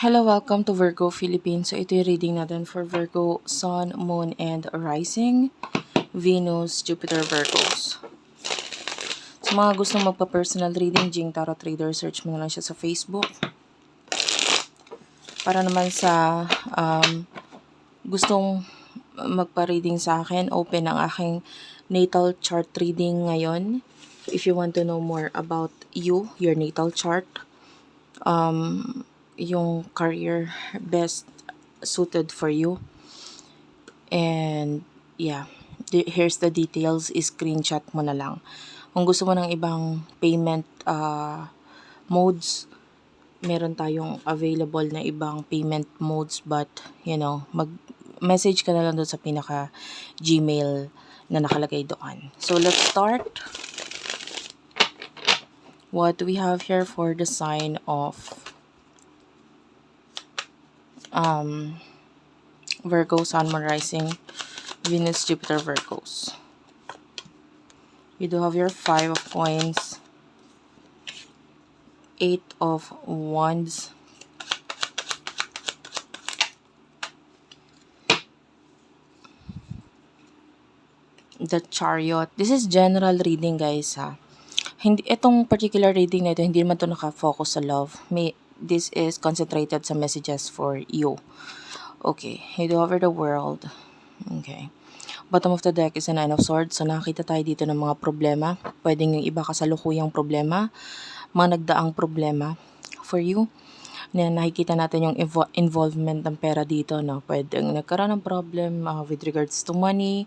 Hello, welcome to Virgo Philippines. So ito yung reading natin for Virgo, Sun, Moon, and Rising, Venus, Jupiter, Virgos. Sa mga gustong magpa-personal reading, Jing Tarot Trader, search mo na lang siya sa Facebook. Para naman sa um, gustong magpa-reading sa akin, open ang aking natal chart reading ngayon. If you want to know more about you, your natal chart, um, yung career best suited for you. And yeah, here's the details, screenshot mo na lang. Kung gusto mo ng ibang payment uh, modes, meron tayong available na ibang payment modes but you know, mag message ka na lang doon sa pinaka Gmail na nakalagay doon. So let's start. What we have here for the sign of um, Virgo, Sun, Moon, Rising, Venus, Jupiter, Virgos. You do have your Five of Coins, Eight of Wands, the Chariot. This is general reading, guys, ha. Hindi, itong particular reading na ito, hindi naman ito nakafocus sa love. May, this is concentrated sa messages for you. Okay, do over the world. Okay. Bottom of the deck is a Nine of Swords. So, nakita tayo dito ng mga problema. Pwedeng yung iba kasalukuyang problema. Mga nagdaang problema for you. Na nakikita natin yung invo- involvement ng pera dito. No? Pwedeng nagkaroon ng problem uh, with regards to money,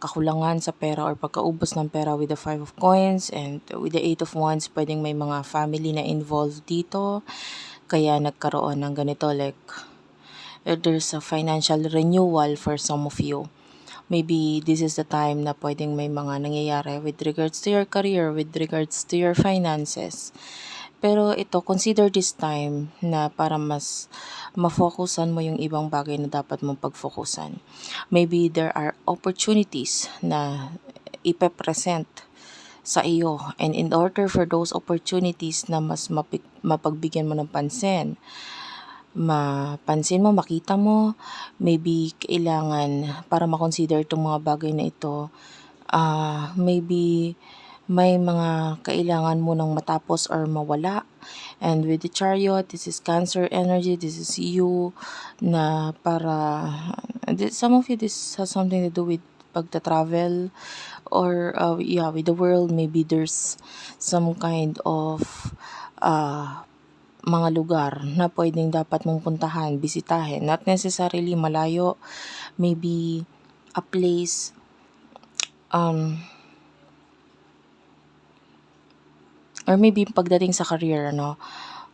kakulangan sa pera or pagkaubos ng pera with the Five of Coins and with the Eight of Wands, pwedeng may mga family na involved dito. Kaya nagkaroon ng ganito like uh, there's a financial renewal for some of you. Maybe this is the time na pwedeng may mga nangyayari with regards to your career, with regards to your finances. Pero ito, consider this time na para mas mafokusan mo yung ibang bagay na dapat mong pagfokusan. Maybe there are opportunities na ipepresent sa iyo. And in order for those opportunities na mas mapig- mapagbigyan mo ng pansin, mapansin mo, makita mo, maybe kailangan para makonsider itong mga bagay na ito, ah maybe may mga kailangan mo nang matapos or mawala. And with the chariot, this is cancer energy, this is you na para, some of you, this has something to do with pagta-travel or uh, yeah, with the world, maybe there's some kind of uh, mga lugar na pwedeng dapat mong puntahan, bisitahin. Not necessarily malayo, maybe a place um, or maybe pagdating sa career, ano.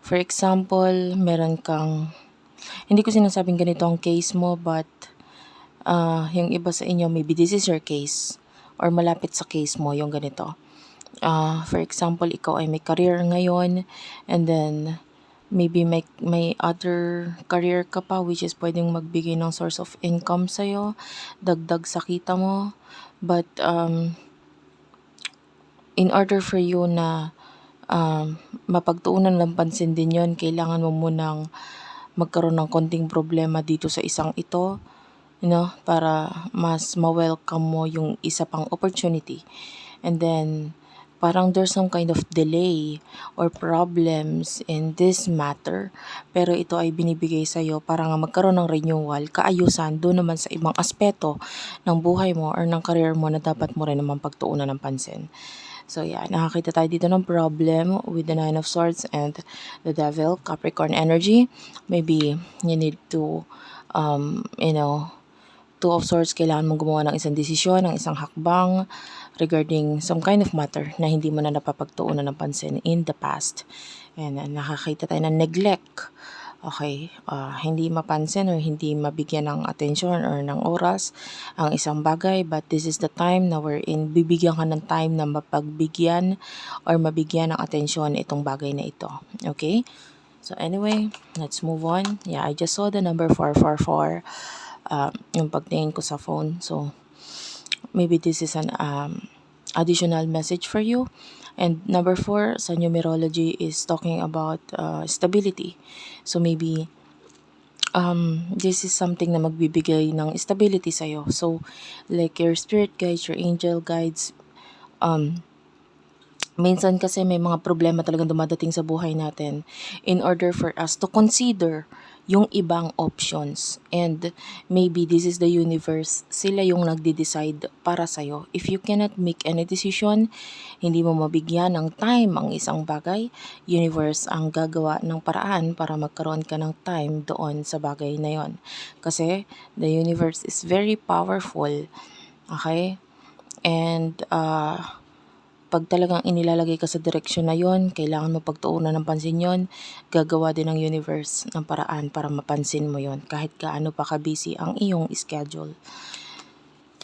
For example, meron kang, hindi ko sinasabing ganito ang case mo, but uh, yung iba sa inyo, maybe this is your case or malapit sa case mo, yung ganito. Uh, for example, ikaw ay may career ngayon and then maybe may, may other career ka pa which is pwedeng magbigay ng source of income sa'yo, dagdag sa kita mo. But um, in order for you na um, mapagtuunan ng pansin din yon kailangan mo munang magkaroon ng konting problema dito sa isang ito, you know, para mas ma-welcome mo yung isa pang opportunity. And then, parang there's some kind of delay or problems in this matter. Pero ito ay binibigay sa'yo para nga magkaroon ng renewal, kaayusan doon naman sa ibang aspeto ng buhay mo or ng career mo na dapat mo rin naman pagtuunan ng pansin. So yeah, nakakita tayo dito ng problem with the Nine of Swords and the Devil, Capricorn energy. Maybe you need to, um, you know, Two of Swords, kailangan mong gumawa ng isang desisyon, ng isang hakbang regarding some kind of matter na hindi mo na napapagtuunan ng pansin in the past. And uh, nakakita tayo ng neglect. Okay, uh, hindi mapansin or hindi mabigyan ng atensyon or ng oras ang isang bagay but this is the time na wherein bibigyan ka ng time na mapagbigyan or mabigyan ng atensyon itong bagay na ito. Okay? So anyway, let's move on. Yeah, I just saw the number 444 um, yung pagtingin ko sa phone. So, maybe this is an um, additional message for you. And number four sa numerology is talking about uh, stability. So, maybe um, this is something na magbibigay ng stability sa'yo. So, like your spirit guides, your angel guides, um, minsan kasi may mga problema talagang dumadating sa buhay natin in order for us to consider yung ibang options. And maybe this is the universe, sila yung nagde-decide para sa'yo. If you cannot make any decision, hindi mo mabigyan ng time ang isang bagay, universe ang gagawa ng paraan para magkaroon ka ng time doon sa bagay na yon. Kasi the universe is very powerful. Okay? And uh, pag talagang inilalagay ka sa direksyon na yon, kailangan mo pagtuunan ng pansin yon, gagawa din ng universe ng paraan para mapansin mo yon kahit gaano pa ka-busy ang iyong schedule.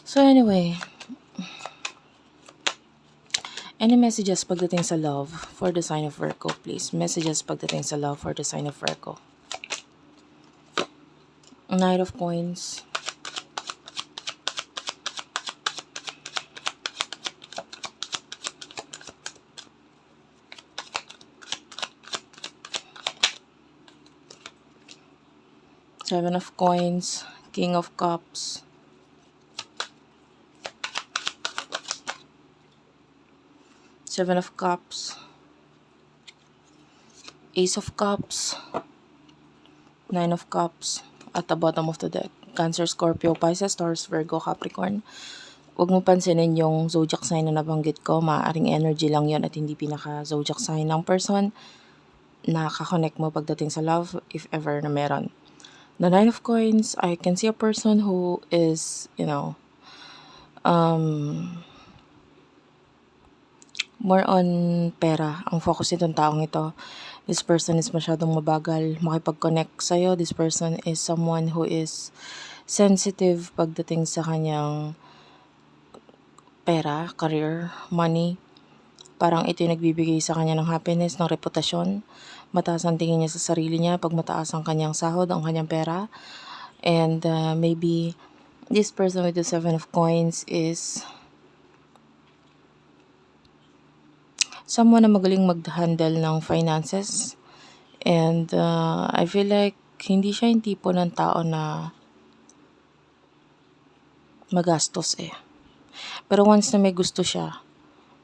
So anyway, any messages pagdating sa love for the sign of Virgo, please? Messages pagdating sa love for the sign of Virgo. Knight of Coins. Seven of Coins, King of Cups, Seven of Cups, Ace of Cups, Nine of Cups, at the bottom of the deck. Cancer, Scorpio, Pisces, Taurus, Virgo, Capricorn. Huwag mo pansinin yung zodiac sign na nabanggit ko. Maaring energy lang yon at hindi pinaka-zodiac sign ng person na kakonect mo pagdating sa love, if ever na meron. The Nine of Coins, I can see a person who is, you know, um, more on pera ang focus nitong taong ito. This person is masyadong mabagal makipag-connect sa'yo. This person is someone who is sensitive pagdating sa kanyang pera, career, money. Parang ito yung nagbibigay sa kanya ng happiness, ng reputasyon. Mataas ang tingin niya sa sarili niya pag mataas ang kanyang sahod, ang kanyang pera. And uh, maybe this person with the seven of coins is someone na magaling mag-handle ng finances. And uh, I feel like hindi siya yung tipo ng tao na magastos eh. Pero once na may gusto siya,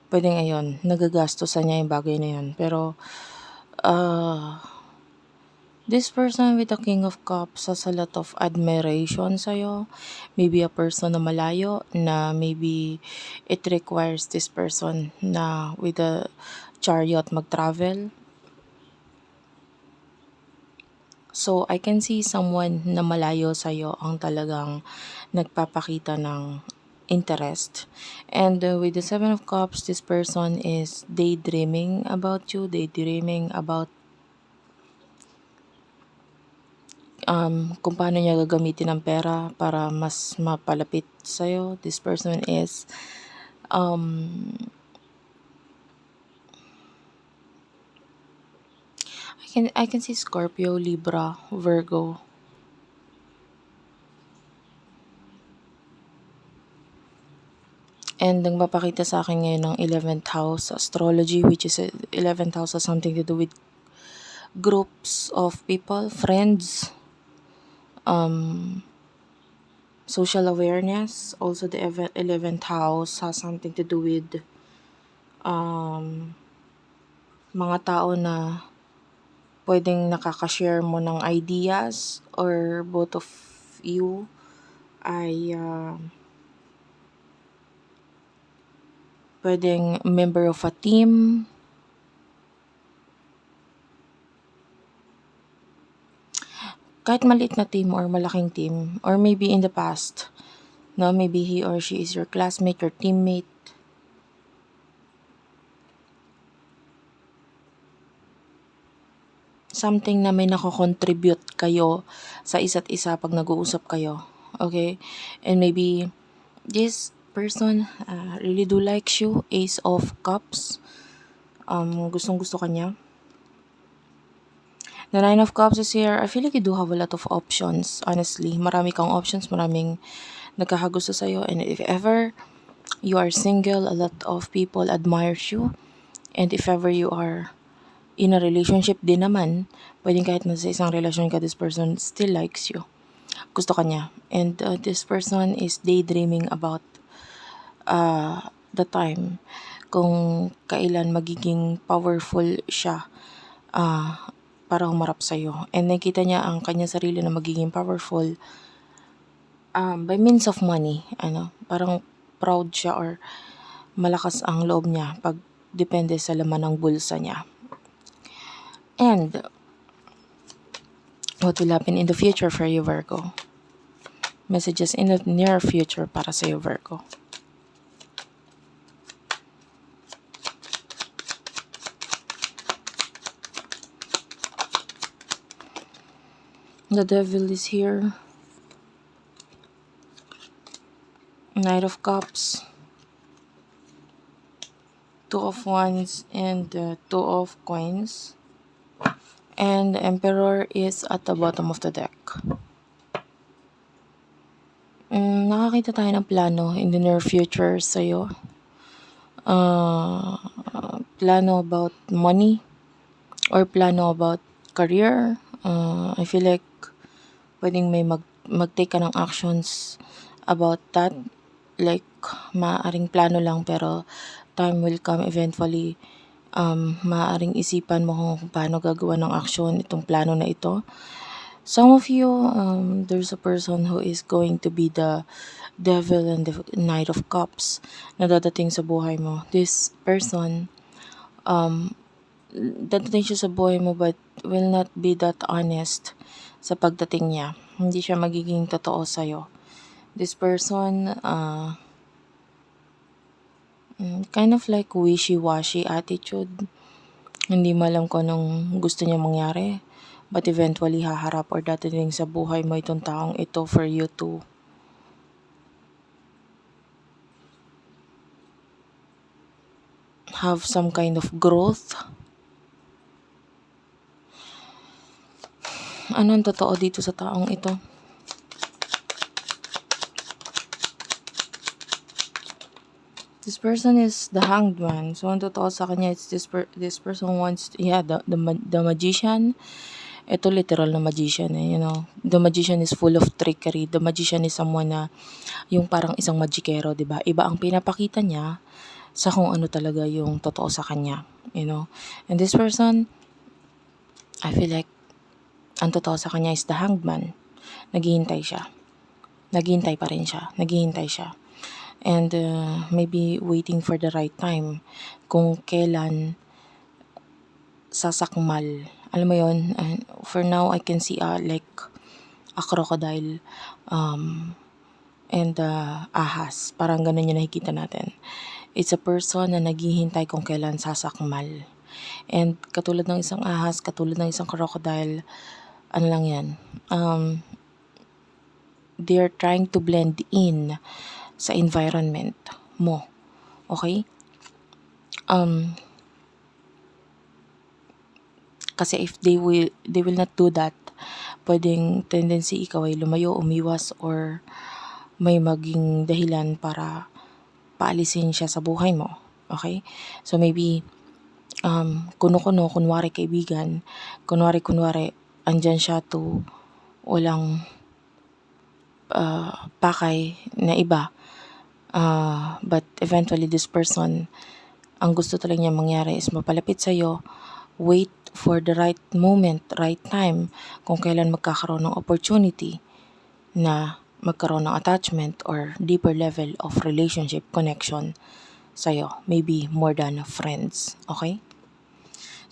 pwedeng ayun, nagagastosan niya yung bagay na yun. Pero, uh, this person with the King of Cups has a lot of admiration sa'yo. Maybe a person na malayo, na maybe it requires this person na with a chariot mag-travel. So, I can see someone na malayo sa'yo ang talagang nagpapakita ng interest. And uh, with the Seven of Cups, this person is daydreaming about you, daydreaming about um, kung paano niya gagamitin ang pera para mas mapalapit sa'yo. This person is um, I can I can see Scorpio, Libra, Virgo. And nagpapakita sa akin ngayon ng 11th house astrology which is uh, 11th house has something to do with groups of people, friends, um, social awareness. Also the eve- 11th house has something to do with um, mga tao na pwedeng nakaka-share mo ng ideas or both of you ay uh, pwedeng member of a team. Kahit maliit na team or malaking team or maybe in the past, no, maybe he or she is your classmate, your teammate. Something na may nako-contribute kayo sa isa't isa pag nag-uusap kayo. Okay? And maybe this person uh, really do likes you, Ace of Cups. Um, gustong gusto kanya. The Nine of Cups is here. I feel like you do have a lot of options, honestly. Marami kang options, maraming nagkakagusto sa'yo. And if ever you are single, a lot of people admire you. And if ever you are in a relationship din naman, pwedeng kahit nasa isang relasyon ka, this person still likes you. Gusto ka niya. And uh, this person is daydreaming about uh, the time kung kailan magiging powerful siya uh, para humarap sa'yo. And nakita niya ang kanya sarili na magiging powerful um, by means of money. Ano, parang proud siya or malakas ang loob niya pag depende sa laman ng bulsa niya. And what will happen in the future for you, Virgo? Messages in the near future para sa iyo, Virgo. The devil is here. Knight of Cups. Two of Wands and uh, Two of Coins. And the Emperor is at the bottom of the deck. Mm, nakakita tayo ng plano in the near future sa'yo. Uh, plano about money or plano about career. Uh, I feel like pwedeng may mag, mag-take ka ng actions about that. Like, maaaring plano lang pero time will come eventually. Um, maaaring isipan mo kung paano gagawa ng action itong plano na ito. Some of you, um, there's a person who is going to be the devil and the knight of cups na dadating sa buhay mo. This person, um, dadating siya sa buhay mo but will not be that honest sa pagdating niya. Hindi siya magiging totoo sa'yo. This person, uh, mm, kind of like wishy-washy attitude. Hindi mo alam kung anong gusto niya mangyari. But eventually, haharap or dadating sa buhay mo itong taong ito for you to have some kind of growth. Ano ang totoo dito sa taong ito? This person is the hanged man. So, ang totoo sa kanya, it's this, per- this person wants, yeah, the, the, the magician. Ito literal na magician eh, you know. The magician is full of trickery. The magician is someone na yung parang isang magikero, 'di ba? Iba ang pinapakita niya sa kung ano talaga yung totoo sa kanya, you know. And this person, I feel like ang totoo sa kanya is the hanged man. Naghihintay siya. Naghihintay pa rin siya. Naghihintay siya. And uh, maybe waiting for the right time kung kailan sasakmal. Alam mo yon and for now, I can see uh, like a crocodile um, and uh, ahas. Parang ganun yung nakikita natin. It's a person na naghihintay kung kailan sasakmal. And katulad ng isang ahas, katulad ng isang crocodile, ano lang yan, um, they're trying to blend in sa environment mo. Okay? Um, kasi if they will they will not do that, pwedeng tendency ikaw ay lumayo, umiwas or may maging dahilan para paalisin siya sa buhay mo. Okay? So maybe um, kuno-kuno, kunwari kaibigan, kunwari-kunwari, andyan siya to walang uh, pakay na iba. Uh, but eventually this person, ang gusto talaga niya mangyari is mapalapit sa'yo, wait for the right moment, right time, kung kailan magkakaroon ng opportunity na magkaroon ng attachment or deeper level of relationship connection sa'yo. Maybe more than friends. Okay?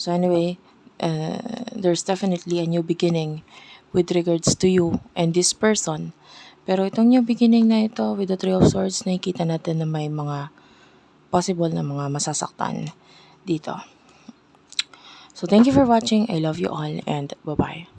So anyway, uh, there's definitely a new beginning with regards to you and this person. Pero itong new beginning na ito with the Three of Swords, nakikita natin na may mga possible na mga masasaktan dito. So thank you for watching. I love you all and bye-bye.